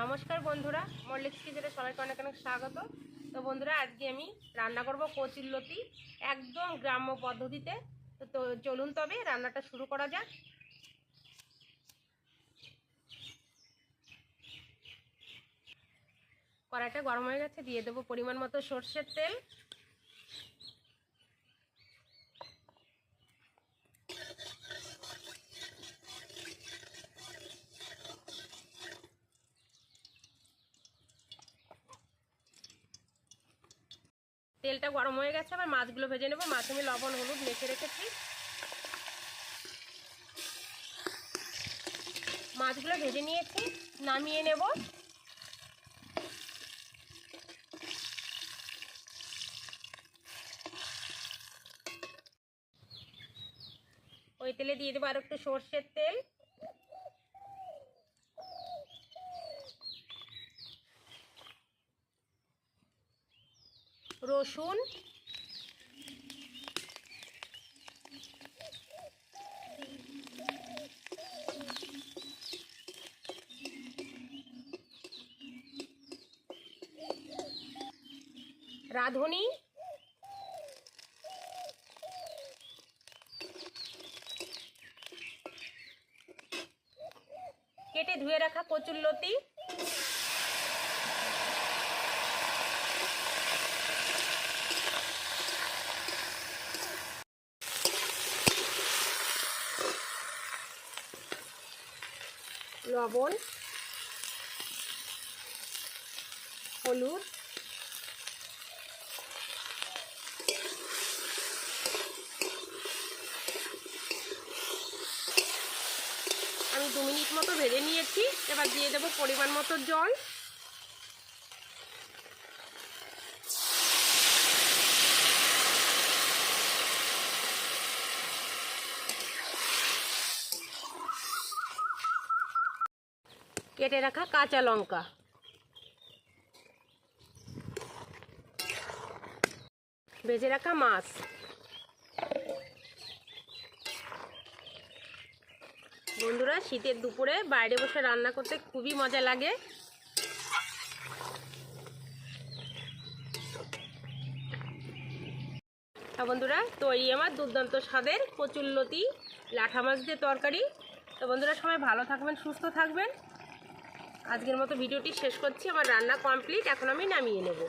নমস্কার বন্ধুরা মল্লিক্স কিচেনে সবাইকে অনেক অনেক স্বাগত। তো বন্ধুরা, আজকে আমি রান্না করব কচির লতি, একদম গ্রাম্য পদ্ধতিতে। তো তো চলুন তবে রান্নাটা শুরু করা যাক। কড়াইটা গরম হয়ে গেছে, দিয়ে দেবো পরিমাণ মতো সর্ষের তেল। তেলটা গরম হয়ে গেছে আবার মাছগুলো ভেজে নেব। মাছ আমি লবণ, হলুদ মেখে রেখেছি। মাছগুলো ভেজে নিয়েছি, নামিয়ে নেব। ওই তেলে দিয়ে দেবো আর একটু সর্ষের তেল। রসুন। রাঁধুনি। কেটে ধুয়ে রাখা কচুর লতি। লবণ হলুদ আমি দু মিনিট মতো ভেজে নিয়েছি। এবার দিয়ে দেবো পরিমাণ মতো জল। কেটে রাখা কাঁচা লঙ্কা। ভেজে রাখা মাছ। বন্ধুরা, শীতের দুপুরে বাইরে বসে রান্না করতে খুবই মজা লাগে। হ্যাঁ বন্ধুরা, তৈরি আমার দুর্দান্ত স্বাদের কচুল্লতি লাঠা মাছ দিয়ে তরকারি। তো বন্ধুরা, সবাই ভালো থাকবেন, সুস্থ থাকবেন। আজকের মতো ভিডিওটি শেষ করছি। আমার রান্না কমপ্লিট। এখন আমি নামিয়ে নেব।